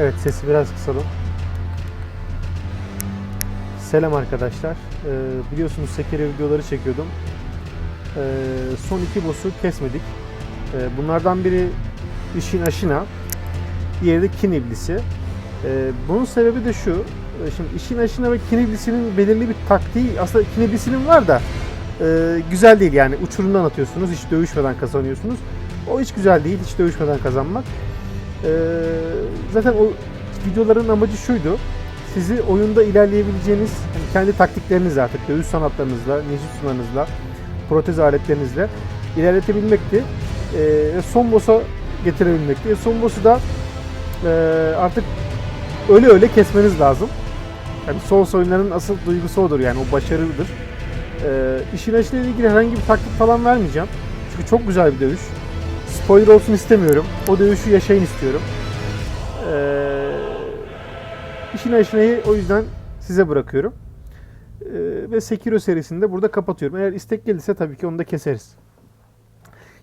Evet sesi biraz kısalım. Selam arkadaşlar. Ee, biliyorsunuz Sekiro videoları çekiyordum. Ee, son iki boss'u kesmedik. Ee, bunlardan biri Ishin Ashina. Diğeri de Kin İblisi. Ee, bunun sebebi de şu. Ee, Şimdi Ishin Ashina ve Kin İblisi'nin belirli bir taktiği aslında Kin İblisi'nin var da e, güzel değil yani uçurumdan atıyorsunuz hiç dövüşmeden kazanıyorsunuz. O hiç güzel değil hiç dövüşmeden kazanmak. Ee, zaten o videoların amacı şuydu. Sizi oyunda ilerleyebileceğiniz hani kendi taktiklerinizle artık dövüş sanatlarınızla, ninjutsularınızla, protez aletlerinizle ilerletebilmekti. Ve son boss'a getirebilmekti. E, son boss'u da e, artık öyle öyle kesmeniz lazım. Yani Souls oyunlarının asıl duygusu odur yani o başarıdır. Ee, işin açıyla ilgili herhangi bir taktik falan vermeyeceğim. Çünkü çok güzel bir dövüş. Spoiler olsun istemiyorum. O dövüşü yaşayın istiyorum. Ee, işin aşinayı o yüzden size bırakıyorum. Ee, ve Sekiro serisini de burada kapatıyorum. Eğer istek gelirse tabii ki onu da keseriz.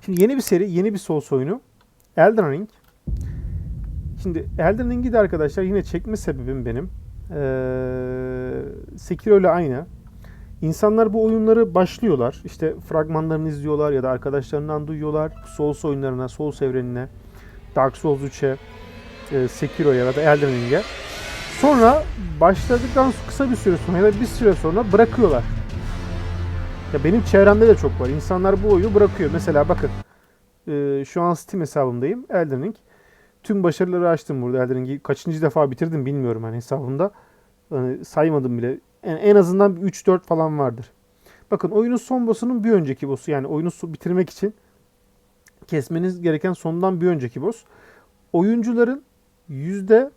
Şimdi yeni bir seri, yeni bir Souls oyunu. Elden Ring. Şimdi Elden Ring'i de arkadaşlar yine çekme sebebim benim. Ee, Sekiro ile aynı. İnsanlar bu oyunları başlıyorlar. İşte fragmanlarını izliyorlar ya da arkadaşlarından duyuyorlar. Souls oyunlarına, Souls evrenine, Dark Souls 3'e, e, Sekiro'ya ya da Elden Ring'e. Sonra başladıktan kısa bir süre sonra ya da bir süre sonra bırakıyorlar. Ya benim çevremde de çok var. İnsanlar bu oyunu bırakıyor. Mesela bakın e, şu an Steam hesabımdayım. Elden Ring. Tüm başarıları açtım burada. Elden Ring'i kaçıncı defa bitirdim bilmiyorum hani hesabımda. Hani saymadım bile. En, en azından 3-4 falan vardır. Bakın oyunun son boss'unun bir önceki boss'u. Yani oyunu bitirmek için kesmeniz gereken sondan bir önceki boss. Oyuncuların yüzde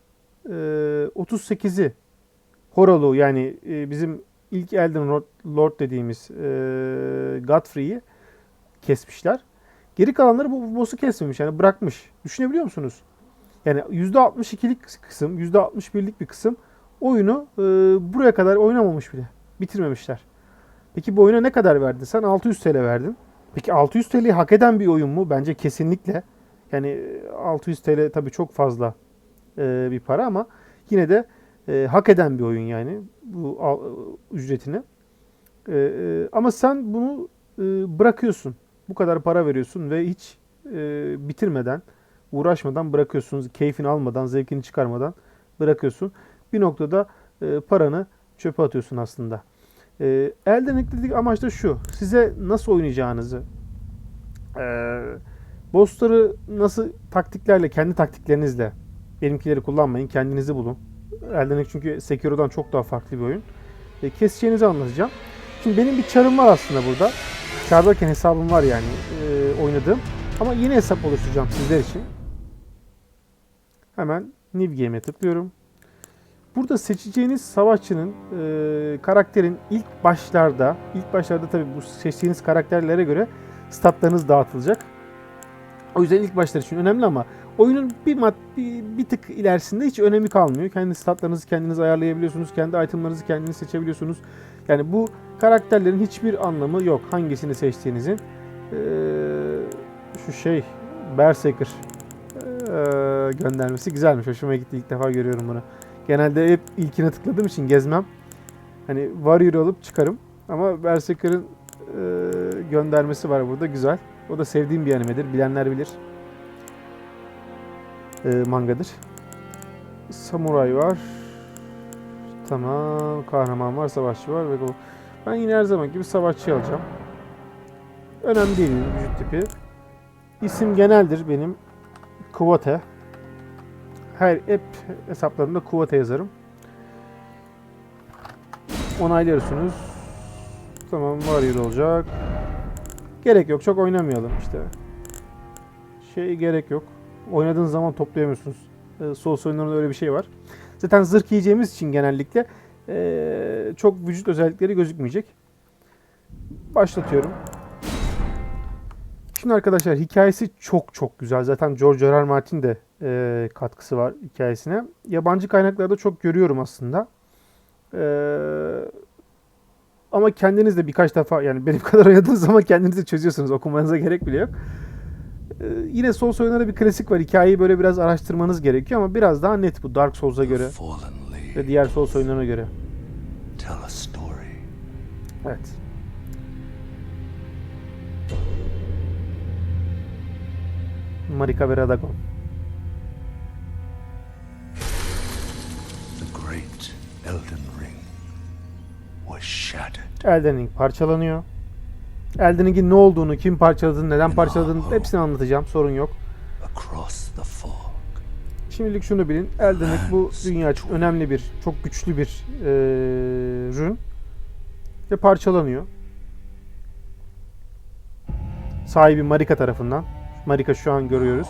e, 38'i Horal'u yani e, bizim ilk Elden Lord, dediğimiz e, Godfrey'i kesmişler. Geri kalanları bu boss'u kesmemiş yani bırakmış. Düşünebiliyor musunuz? Yani %62'lik kısım, %61'lik bir kısım oyunu e, buraya kadar oynamamış bile. Bitirmemişler. Peki bu oyuna ne kadar verdin? Sen 600 TL verdin. Peki 600 TL'yi hak eden bir oyun mu? Bence kesinlikle. Yani e, 600 TL tabii çok fazla e, bir para ama yine de e, hak eden bir oyun yani bu al- ücretini. E, e, ama sen bunu e, bırakıyorsun. Bu kadar para veriyorsun ve hiç e, bitirmeden, uğraşmadan bırakıyorsun. Keyfini almadan, zevkini çıkarmadan bırakıyorsun. Bir noktada e, paranı çöpe atıyorsun aslında. E, Elden dedik amaç da şu. Size nasıl oynayacağınızı, e, bossları nasıl taktiklerle, kendi taktiklerinizle benimkileri kullanmayın, kendinizi bulun. Elden çünkü Sekiro'dan çok daha farklı bir oyun. E, keseceğinizi anlatacağım. Şimdi benim bir çarım var aslında burada. Çardayken hesabım var yani e, oynadığım. Ama yeni hesap oluşturacağım sizler için. Hemen New Game'e tıklıyorum. Burada seçeceğiniz savaşçının e, karakterin ilk başlarda, ilk başlarda tabii bu seçtiğiniz karakterlere göre statlarınız dağıtılacak. O yüzden ilk başlar için önemli ama oyunun bir, mad, bir, bir tık ilerisinde hiç önemi kalmıyor. Kendi statlarınızı kendiniz ayarlayabiliyorsunuz. Kendi itemlarınızı kendiniz seçebiliyorsunuz. Yani bu karakterlerin hiçbir anlamı yok. Hangisini seçtiğinizin. Ee, şu şey Berserker ee, göndermesi güzelmiş. Hoşuma gitti. İlk defa görüyorum bunu. Genelde hep ilkine tıkladığım için gezmem. Hani Warrior alıp çıkarım. Ama Berserker'ın ee, göndermesi var burada. Güzel. O da sevdiğim bir animedir. Bilenler bilir. Ee, mangadır. Samuray var. Tamam. Kahraman var. Savaşçı var. Ben yine her zaman gibi savaşçı alacağım. Önemli değil vücut tipi. İsim geneldir benim. Kuvate. Her hep hesaplarımda Kuvate yazarım. Onaylıyorsunuz. Tamam Warrior olacak. Gerek yok. Çok oynamayalım işte. Şey gerek yok. Oynadığınız zaman toplayamıyorsunuz. Ee, Souls oyunlarında öyle bir şey var. Zaten zırh giyeceğimiz için genellikle ee, çok vücut özellikleri gözükmeyecek. Başlatıyorum. Şimdi arkadaşlar hikayesi çok çok güzel. Zaten George R. R. Martin de ee, katkısı var hikayesine. Yabancı kaynaklarda çok görüyorum aslında. Ee, ama kendiniz de birkaç defa yani benim kadar oynadığınız zaman kendiniz de çözüyorsunuz. Okumanıza gerek bile yok. Ee, yine Souls oyunlarında bir klasik var. Hikayeyi böyle biraz araştırmanız gerekiyor ama biraz daha net bu Dark Souls'a göre ve diğer Souls oyunlarına göre. Evet. Marika ve Elden Ring was shattered. Elden Ring parçalanıyor. Elden Ring'in ne olduğunu, kim parçaladığını, neden parçaladığını hepsini anlatacağım. Sorun yok. across the fog. Şimdilik şunu bilin. Elden Ring bu dünya için önemli bir, çok güçlü bir eee rün. Ve parçalanıyor. Sahibi Marika tarafından. Marika şu an görüyoruz.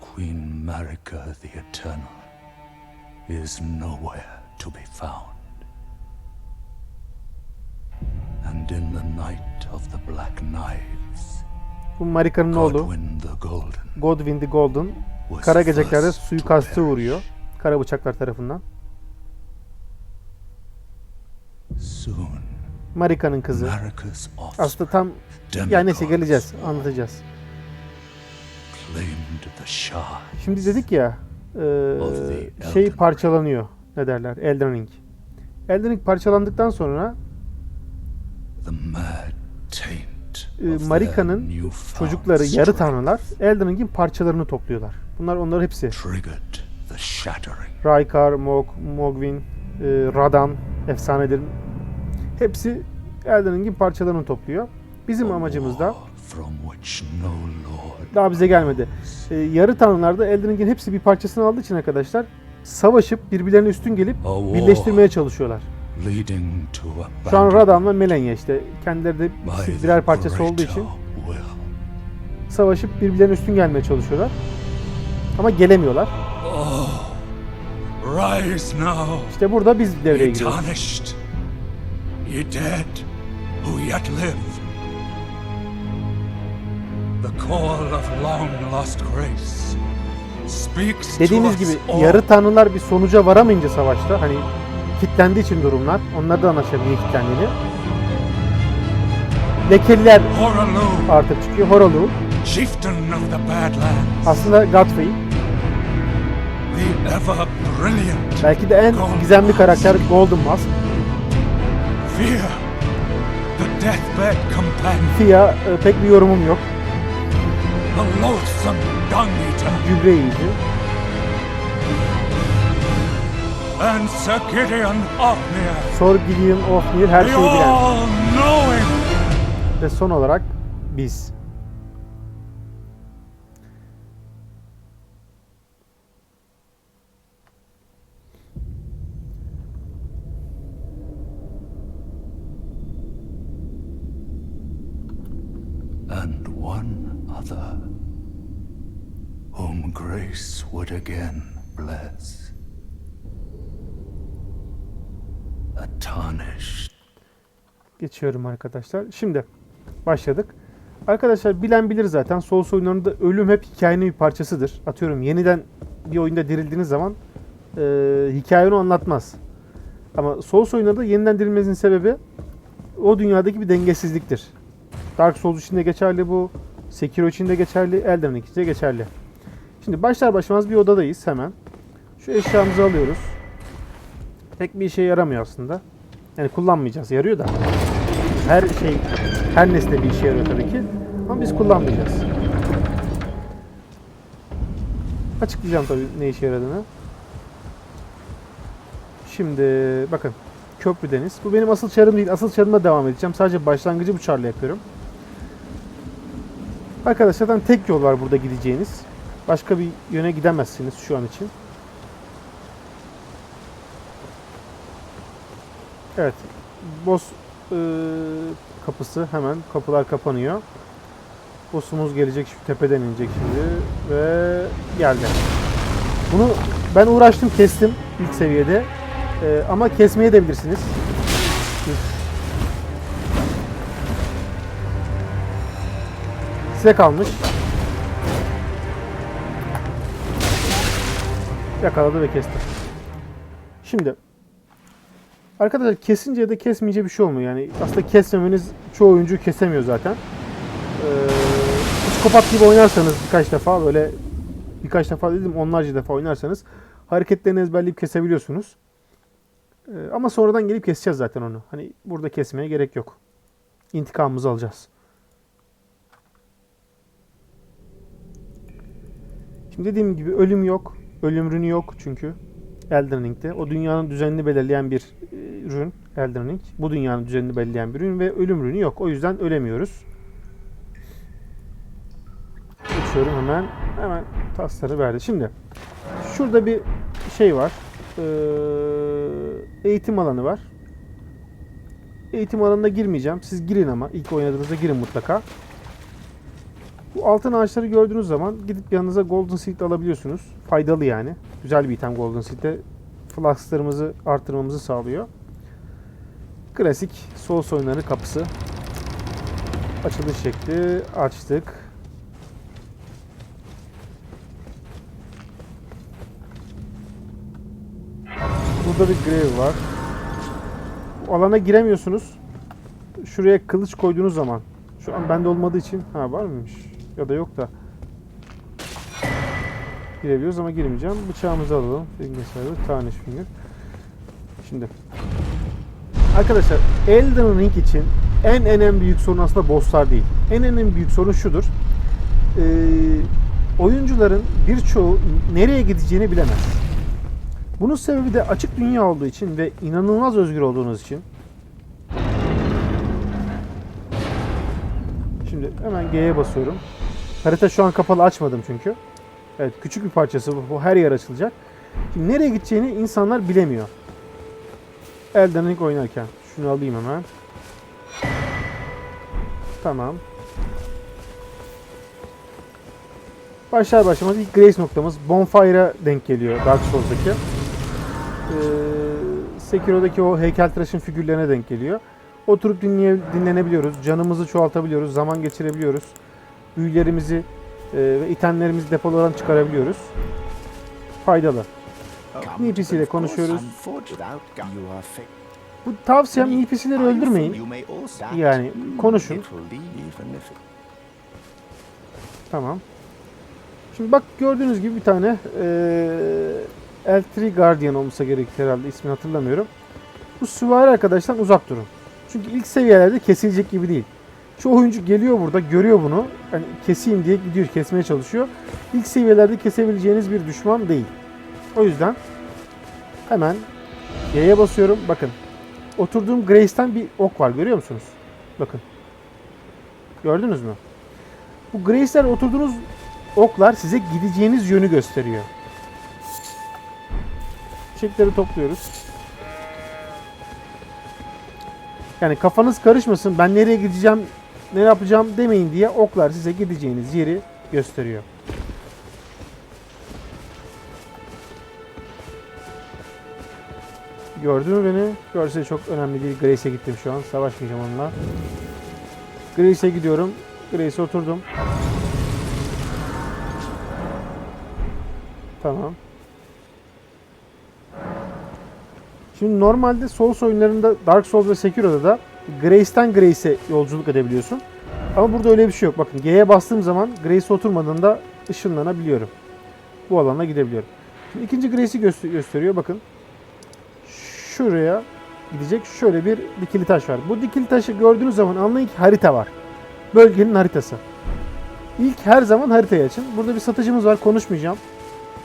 Queen Marika the Eternal is nowhere to be found. And in the night of the Black Knives, Bu Marika'nın oğlu Godwin the Golden kara suikastı perish. uğruyor. Kara bıçaklar tarafından. Soon, Marika'nın kızı. Aslında tam yani neyse geleceğiz. Anlatacağız. claimed the Shah Şimdi dedik ya e, şey parçalanıyor. Ne derler? Elden Ring. Elden Ring parçalandıktan sonra e, Marika'nın çocukları yarı tanrılar Elden Ring'in parçalarını topluyorlar. Bunlar onlar hepsi. Raikar, Mog, Mogwin, e, Radan, efsanedir. Hepsi Elden Ring'in parçalarını topluyor. Bizim amacımız da Daha bize gelmedi. E, yarı tanrılarda Elden Ring'in hepsi bir parçasını aldığı için arkadaşlar savaşıp birbirlerine üstün gelip birleştirmeye çalışıyorlar. Şu an Radan ve Melenya işte kendileri de birer parçası olduğu için savaşıp birbirlerine üstün gelmeye çalışıyorlar. Ama gelemiyorlar. Oh, İşte burada biz devreye ye giriyoruz. Dediğimiz gibi yarı tanrılar bir sonuca varamayınca savaşta hani kitlendiği için durumlar. Onlar da anlaşılıyor niye kitlendiğini. Lekeliler artık çıkıyor. Badlands, Aslında Godfrey. Belki de en gizemli karakter Golden Mask. Fear, e, pek bir yorumum yok. The loathsome dung eater, Gübre and Sir Gideon Ofnir, Sor Gideon Ofnir her şeyi bilen. Ve son olarak biz. Would again bless. A tarnished Geçiyorum arkadaşlar. Şimdi başladık. Arkadaşlar bilen bilir zaten. Souls oyunlarında ölüm hep hikayenin bir parçasıdır. Atıyorum yeniden bir oyunda dirildiğiniz zaman e, hikaye onu anlatmaz. Ama Souls oyunlarında yeniden dirilmenizin sebebi o dünyadaki bir dengesizliktir. Dark Souls için de geçerli bu. Sekiro için de geçerli. Elden Ring için de geçerli. Şimdi başlar başlamaz bir odadayız hemen. Şu eşyamızı alıyoruz. Pek bir işe yaramıyor aslında. Yani kullanmayacağız. Yarıyor da. Her şey, her nesne bir işe yarıyor tabii ki. Ama biz kullanmayacağız. Açıklayacağım tabii ne işe yaradığını. Şimdi bakın. Köprü deniz. Bu benim asıl çarım değil. Asıl çarımla devam edeceğim. Sadece başlangıcı bu çarla yapıyorum. Arkadaşlar tek yol var burada gideceğiniz. Başka bir yöne gidemezsiniz şu an için. Evet. Boss ıı, kapısı hemen. Kapılar kapanıyor. Boss'umuz gelecek şu tepeden inecek şimdi. Ve geldi. Bunu ben uğraştım kestim ilk seviyede. Ee, ama kesmeye de bilirsiniz. Size kalmış. Yakaladı ve kesti. Şimdi Arkadaşlar kesince ya da kesmeyince bir şey olmuyor. Yani aslında kesmemeniz çoğu oyuncu kesemiyor zaten. Ee, psikopat gibi oynarsanız birkaç defa böyle birkaç defa dedim onlarca defa oynarsanız hareketlerini ezberleyip kesebiliyorsunuz. Ee, ama sonradan gelip keseceğiz zaten onu. Hani burada kesmeye gerek yok. İntikamımızı alacağız. Şimdi dediğim gibi ölüm yok. Ölüm rünü yok çünkü Elden Ring'de. O dünyanın düzenini belirleyen bir e, rün Elden Ring. Bu dünyanın düzenini belirleyen bir rün ve ölüm rünü yok. O yüzden ölemiyoruz. Geçiyorum hemen. Hemen tasları verdi. Şimdi şurada bir şey var. Ee, eğitim alanı var. Eğitim alanına girmeyeceğim. Siz girin ama ilk oynadığınızda girin mutlaka. Bu altın ağaçları gördüğünüz zaman gidip yanınıza Golden Seed alabiliyorsunuz. Faydalı yani. Güzel bir item Golden Seed'de flasklarımızı artırmamızı sağlıyor. Klasik Souls oyunları kapısı. Açılış şekli açtık. Burada bir grev var. Bu alana giremiyorsunuz. Şuraya kılıç koyduğunuz zaman. Şu an bende olmadığı için. Ha var mıymış? Ya da yok da. Girebiliyoruz ama girmeyeceğim. Bıçağımızı alalım. Finger server, tarnish finger. Şimdi. Arkadaşlar Elden Ring için en en büyük sorun aslında bosslar değil. En en büyük sorun şudur. Ee, oyuncuların birçoğu nereye gideceğini bilemez. Bunun sebebi de açık dünya olduğu için ve inanılmaz özgür olduğunuz için. Şimdi hemen G'ye basıyorum. Harita şu an kapalı açmadım çünkü. Evet küçük bir parçası bu. Bu her yer açılacak. Şimdi nereye gideceğini insanlar bilemiyor. Elden Ring oynarken. Şunu alayım hemen. Tamam. Başlar başlamaz ilk Grace noktamız Bonfire'a denk geliyor Dark Souls'daki. Ee, Sekiro'daki o heykeltıraşın figürlerine denk geliyor. Oturup dinleye, dinlenebiliyoruz. Canımızı çoğaltabiliyoruz. Zaman geçirebiliyoruz. Büyülerimizi e, ve itemlerimizi depolardan çıkarabiliyoruz. Faydalı. NPC ile konuşuyoruz. Bu tavsiyem NPC'leri öldürmeyin. Yani konuşun. Tamam. Şimdi bak gördüğünüz gibi bir tane eee L3 Guardian olmasa gerek herhalde ismini hatırlamıyorum. Bu süvari arkadaştan uzak durun. Çünkü ilk seviyelerde kesilecek gibi değil. Şu oyuncu geliyor burada görüyor bunu. Hani keseyim diye gidiyor kesmeye çalışıyor. İlk seviyelerde kesebileceğiniz bir düşman değil. O yüzden hemen Y'ye basıyorum. Bakın. Oturduğum Grace'ten bir ok var görüyor musunuz? Bakın. Gördünüz mü? Bu Grace'ler oturduğunuz oklar size gideceğiniz yönü gösteriyor. Çiçekleri topluyoruz. Yani kafanız karışmasın ben nereye gideceğim ne yapacağım demeyin diye oklar size gideceğiniz yeri gösteriyor. Gördü mü beni? Görse çok önemli değil. Grace'e gittim şu an. Savaşmayacağım onunla. Grace'e gidiyorum. Grace'e oturdum. Tamam. Şimdi normalde Souls oyunlarında Dark Souls ve Sekiro'da da Grace'ten Grace'e yolculuk edebiliyorsun. Ama burada öyle bir şey yok. Bakın G'ye bastığım zaman Grace'e oturmadığında ışınlanabiliyorum. Bu alana gidebiliyorum. Şimdi ikinci Grace'i göster- gösteriyor. Bakın. Şuraya gidecek şöyle bir dikili taş var. Bu dikili taşı gördüğünüz zaman anlayın ki harita var. Bölgenin haritası. İlk her zaman haritayı açın. Burada bir satıcımız var. Konuşmayacağım.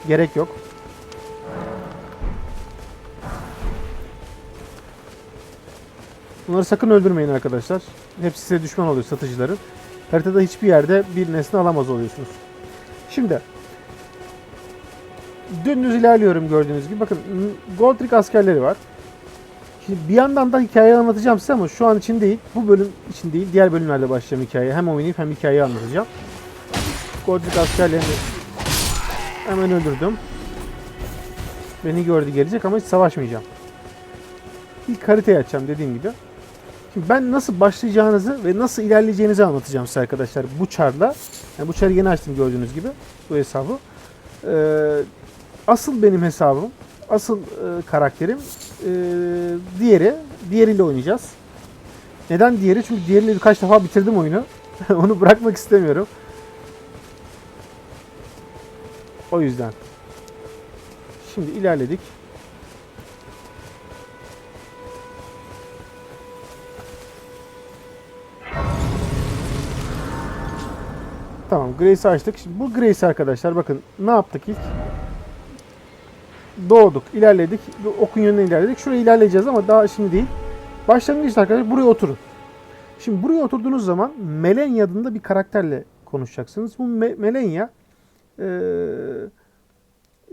Gerek yok. Bunları sakın öldürmeyin arkadaşlar. Hepsi size düşman oluyor satıcıların. Haritada hiçbir yerde bir nesne alamaz oluyorsunuz. Şimdi dümdüz ilerliyorum gördüğünüz gibi. Bakın Goldrick askerleri var. Şimdi bir yandan da hikayeyi anlatacağım size ama şu an için değil. Bu bölüm için değil. Diğer bölümlerde başlayacağım hikayeyi. Hem oynayıp hem hikayeyi anlatacağım. Goldrick askerlerini hemen öldürdüm. Beni gördü gelecek ama hiç savaşmayacağım. İlk haritayı açacağım dediğim gibi. Şimdi ben nasıl başlayacağınızı ve nasıl ilerleyeceğinizi anlatacağım size arkadaşlar bu çarla. Yani bu çarı yeni açtım gördüğünüz gibi bu hesabı. Ee, asıl benim hesabım, asıl e, karakterim e, diğeri. Diğeriyle oynayacağız. Neden diğeri? Çünkü diğeriyle birkaç defa bitirdim oyunu. Onu bırakmak istemiyorum. O yüzden. Şimdi ilerledik. Tamam Grace'i açtık. Şimdi bu Grace arkadaşlar bakın ne yaptık ilk? Doğduk, ilerledik. Okun yönüne ilerledik. Şuraya ilerleyeceğiz ama daha şimdi değil. Başlangıçta arkadaşlar buraya oturun. Şimdi buraya oturduğunuz zaman Melenya adında bir karakterle konuşacaksınız. Bu Me- Melenya eee,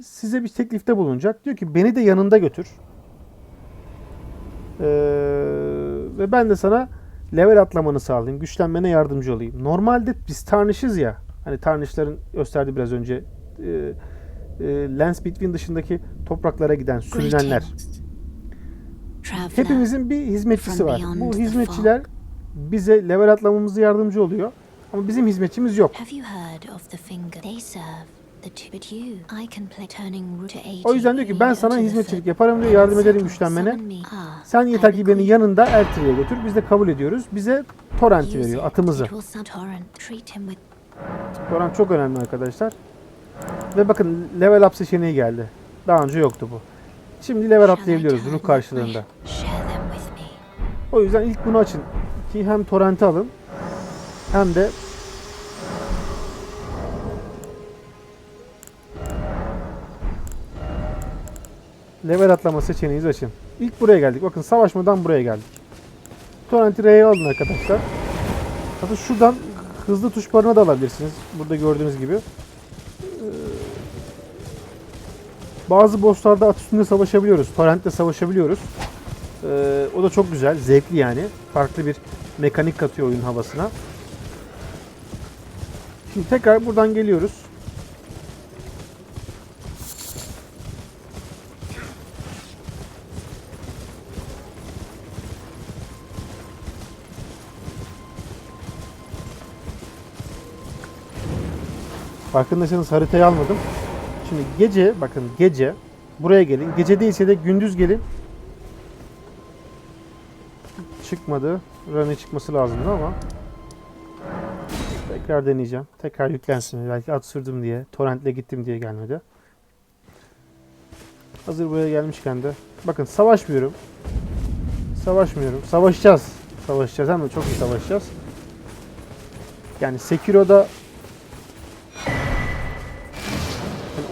size bir teklifte bulunacak. Diyor ki beni de yanında götür. Eee, ve ben de sana level atlamanı sağlayayım. Güçlenmene yardımcı olayım. Normalde biz tarnışız ya. Hani tarnışların gösterdi biraz önce. eee e, Lens Between dışındaki topraklara giden sürünenler. Hepimizin bir hizmetçisi var. Bu hizmetçiler bize level atlamamıza yardımcı oluyor. Ama bizim hizmetçimiz yok. Have you heard of the finger? They serve the two, but you, I can play turning root to 80. O yüzden diyor ki ben sana hizmetçilik yaparım diyor, yardım ederim güçlenmene. me. Ah, Sen yeter ki beni yanında Eltri'ye götür. Biz de kabul ediyoruz. Bize Torrent'i veriyor, atımızı. Torrent. Çok önemli arkadaşlar. Ve bakın level up seçeneği geldi. Daha önce yoktu bu. Şimdi level atlayabiliyoruz ruh karşılığında. O yüzden ilk bunu açın. Ki hem torrenti alın hem de level atlama seçeneğinizi açın. İlk buraya geldik. Bakın savaşmadan buraya geldik. Torrenti R'ye alın arkadaşlar. Hatta şuradan hızlı tuş barına da alabilirsiniz. Burada gördüğünüz gibi. Ee, Bazı bosslarda at üstünde savaşabiliyoruz. Torrent'le savaşabiliyoruz. Ee, o da çok güzel, zevkli yani. Farklı bir mekanik katıyor oyun havasına. Şimdi tekrar buradan geliyoruz. Farkındaysanız haritayı almadım. Şimdi gece, bakın gece buraya gelin. Gece değilse de gündüz gelin. Çıkmadı. Run'e çıkması lazımdı ama. Tekrar deneyeceğim. Tekrar yüklensin. Belki at sürdüm diye. Torrent'le gittim diye gelmedi. Hazır buraya gelmişken de. Bakın savaşmıyorum. Savaşmıyorum. Savaşacağız. Savaşacağız hem de çok iyi savaşacağız. Yani Sekiro'da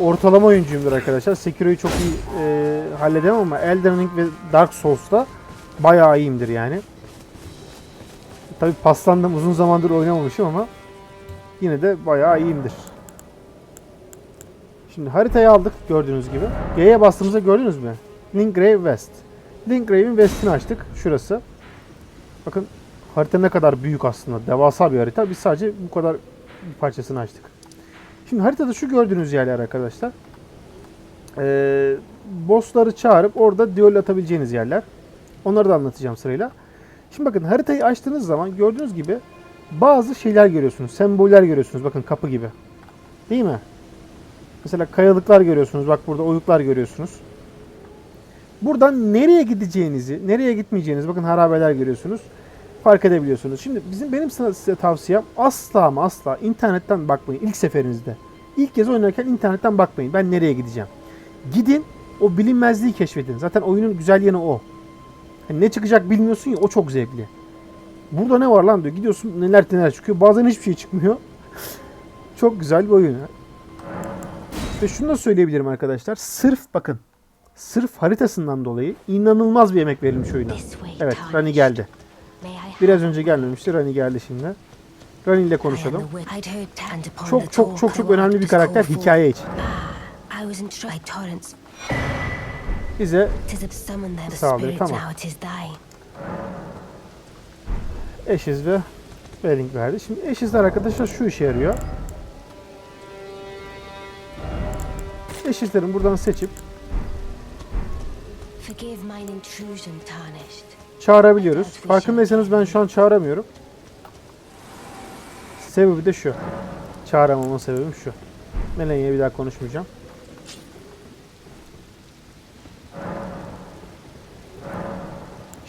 ortalama oyuncuyumdur arkadaşlar. Sekiro'yu çok iyi e, halledemem ama Elden Ring ve Dark Souls'ta bayağı iyiyimdir yani. Tabi paslandım uzun zamandır oynamamışım ama yine de bayağı iyiyimdir. Şimdi haritayı aldık gördüğünüz gibi. G'ye bastığımızda gördünüz mü? Linkgrave West. Linkgrave'in West'ini açtık. Şurası. Bakın harita ne kadar büyük aslında. Devasa bir harita. Biz sadece bu kadar bir parçasını açtık. Şimdi haritada şu gördüğünüz yerler arkadaşlar. Ee, bossları çağırıp orada duel atabileceğiniz yerler. Onları da anlatacağım sırayla. Şimdi bakın haritayı açtığınız zaman gördüğünüz gibi bazı şeyler görüyorsunuz. Semboller görüyorsunuz. Bakın kapı gibi. Değil mi? Mesela kayalıklar görüyorsunuz. Bak burada oyuklar görüyorsunuz. Buradan nereye gideceğinizi, nereye gitmeyeceğinizi bakın harabeler görüyorsunuz. Fark edebiliyorsunuz. Şimdi bizim benim sana size tavsiyem asla ama asla internetten bakmayın ilk seferinizde. İlk kez oynarken internetten bakmayın. Ben nereye gideceğim? Gidin o bilinmezliği keşfedin. Zaten oyunun güzel yanı o. Hani ne çıkacak bilmiyorsun ya o çok zevkli. Burada ne var lan diyor. Gidiyorsun neler neler çıkıyor. Bazen hiçbir şey çıkmıyor. çok güzel bir oyun. Ve şunu da söyleyebilirim arkadaşlar. Sırf bakın. Sırf haritasından dolayı inanılmaz bir emek verilmiş oyuna. Evet. Rani geldi. Biraz önce gelmemişti. Rani geldi şimdi. Rani ile konuşalım. Çok çok çok çok önemli bir karakter hikaye için. Ah. Bize Tis of summon them. The Sağ ol, spirits tamam. eşiz ve Bering verdi. Şimdi eşizler arkadaşlar şu işe yarıyor. Eşizlerin buradan seçip Forgive mine intrusion, tarnished. Çağırabiliyoruz. Farkındaysanız ben şu an çağıramıyorum. Sebebi de şu. Çağıramamın sebebim şu. Melenya'ya bir daha konuşmayacağım.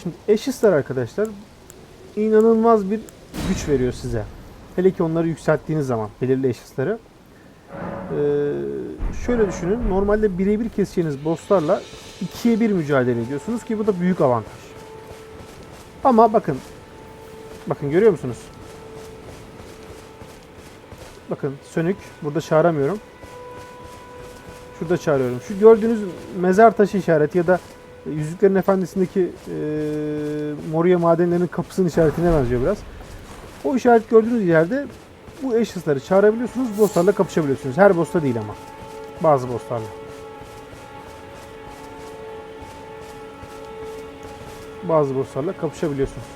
Şimdi eşistler arkadaşlar inanılmaz bir güç veriyor size. Hele ki onları yükselttiğiniz zaman belirli eşistleri. Ee, şöyle düşünün. Normalde birebir keseceğiniz bosslarla ikiye bir mücadele ediyorsunuz ki bu da büyük avantaj. Ama bakın. Bakın görüyor musunuz? Bakın sönük. Burada çağıramıyorum. Şurada çağırıyorum. Şu gördüğünüz mezar taşı işareti ya da Yüzüklerin Efendisi'ndeki e, Moria madenlerinin kapısının işaretine benziyor biraz. O işaret gördüğünüz yerde bu eşyasları çağırabiliyorsunuz. Bosslarla kapışabiliyorsunuz. Her boss'ta değil ama. Bazı bosslarla. Bazı bosslarla kapışabiliyorsunuz.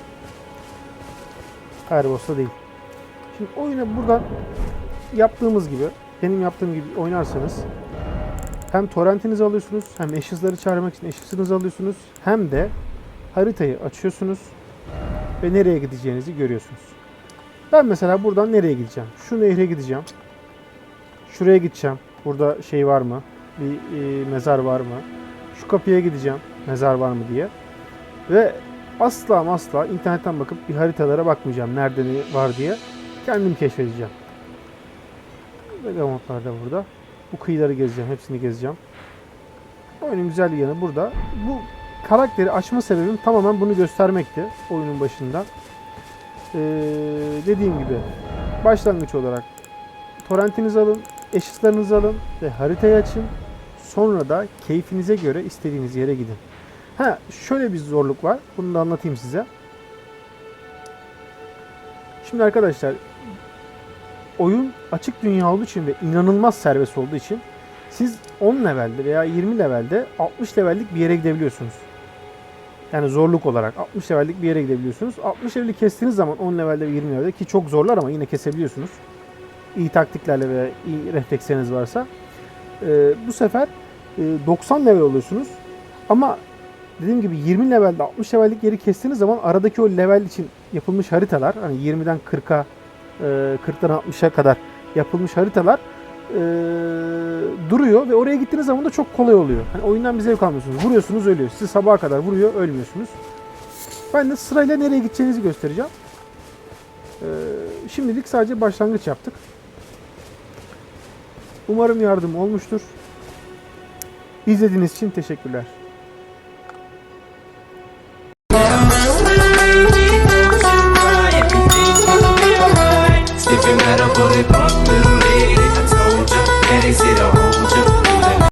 Her boss'ta değil. Şimdi oyuna buradan yaptığımız gibi, benim yaptığım gibi oynarsanız hem torrentinizi alıyorsunuz, hem eşyasları çağırmak için eşyasınızı alıyorsunuz, hem de haritayı açıyorsunuz ve nereye gideceğinizi görüyorsunuz. Ben mesela buradan nereye gideceğim? Şu nehre gideceğim. Şuraya gideceğim. Burada şey var mı? Bir e, mezar var mı? Şu kapıya gideceğim. Mezar var mı diye. Ve asla asla internetten bakıp bir haritalara bakmayacağım. Nerede ne var diye. Kendim keşfedeceğim. Vegamotlar da burada. Bu kıyıları gezeceğim. Hepsini gezeceğim. Oyunun güzel yanı burada. Bu karakteri açma sebebim tamamen bunu göstermekti. Oyunun başında. Ee, dediğim gibi başlangıç olarak torrentinizi alın, eşitlerinizi alın ve haritayı açın. Sonra da keyfinize göre istediğiniz yere gidin. Ha şöyle bir zorluk var. Bunu da anlatayım size. Şimdi arkadaşlar oyun açık dünya olduğu için ve inanılmaz serbest olduğu için siz 10 levelde veya 20 levelde 60 levellik bir yere gidebiliyorsunuz. Yani zorluk olarak 60 levellik bir yere gidebiliyorsunuz. 60 leveli kestiğiniz zaman 10 levelde ve 20 levelde ki çok zorlar ama yine kesebiliyorsunuz. İyi taktiklerle veya iyi refleksleriniz varsa. Ee, bu sefer e, 90 level oluyorsunuz. Ama dediğim gibi 20 levelde 60 levellik yeri kestiğiniz zaman aradaki o level için yapılmış haritalar hani 20'den 40'a e, 40'tan 60'a kadar yapılmış haritalar e, duruyor ve oraya gittiğiniz zaman da çok kolay oluyor. Hani oyundan bir zevk almıyorsunuz. Vuruyorsunuz ölüyor. Sizi sabaha kadar vuruyor ölmüyorsunuz. Ben de sırayla nereye gideceğinizi göstereceğim. E, şimdilik sadece başlangıç yaptık. Umarım yardım olmuştur. İzlediğiniz için teşekkürler. We met a bullet pump, little lady. I told you, and they sit oh.